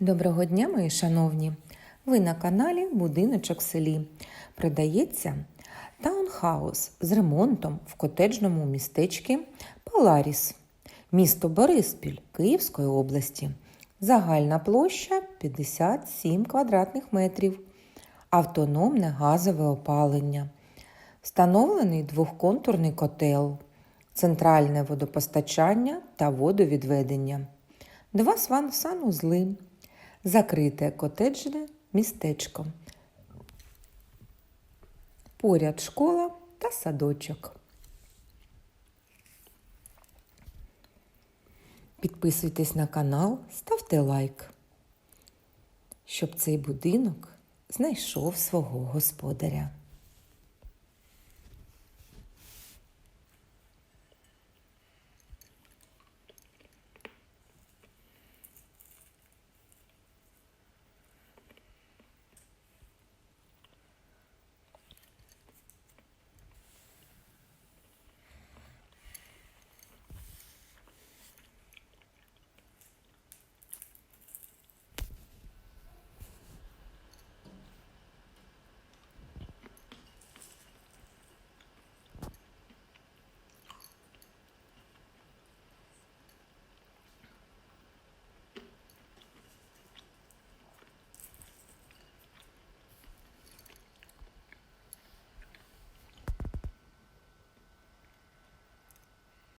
Доброго дня, мої шановні! Ви на каналі Будиночок в селі. Продається таунхаус з ремонтом в котеджному містечці Паларіс, місто Бориспіль Київської області. Загальна площа 57 квадратних метрів. Автономне газове опалення. Встановлений двохконтурний котел, центральне водопостачання та водовідведення. Два сван- санузли, закрите котеджне містечко. Поряд школа та садочок. Підписуйтесь на канал, ставте лайк, щоб цей будинок знайшов свого господаря.